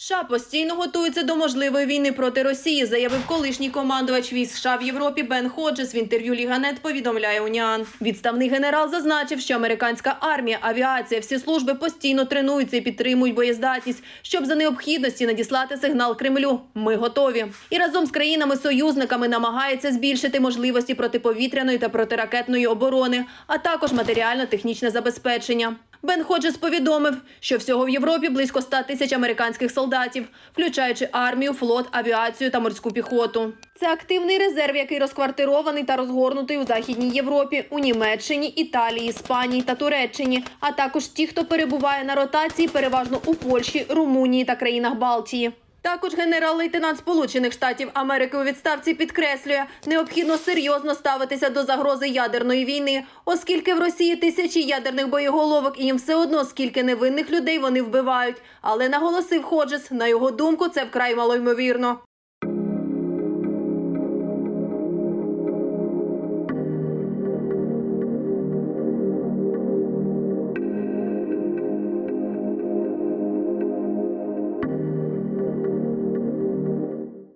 США постійно готується до можливої війни проти Росії, заявив колишній командувач військ США в Європі Бен Ходжес. В інтерв'ю Ліганет повідомляє Уніан. Відставний генерал зазначив, що американська армія, авіація, всі служби постійно тренуються і підтримують боєздатність, щоб за необхідності надіслати сигнал Кремлю. Ми готові. І разом з країнами-союзниками намагається збільшити можливості протиповітряної та протиракетної оборони, а також матеріально-технічне забезпечення. Бен Ходжес повідомив, що всього в Європі близько 100 тисяч американських солдатів, включаючи армію, флот, авіацію та морську піхоту. Це активний резерв, який розквартирований та розгорнутий у Західній Європі, у Німеччині, Італії, Іспанії та Туреччині, а також ті, хто перебуває на ротації, переважно у Польщі, Румунії та країнах Балтії. Також генерал-лейтенант Сполучених Штатів Америки у відставці підкреслює, необхідно серйозно ставитися до загрози ядерної війни, оскільки в Росії тисячі ядерних боєголовок, і їм все одно скільки невинних людей вони вбивають. Але наголосив Ходжес, на його думку, це вкрай малоймовірно.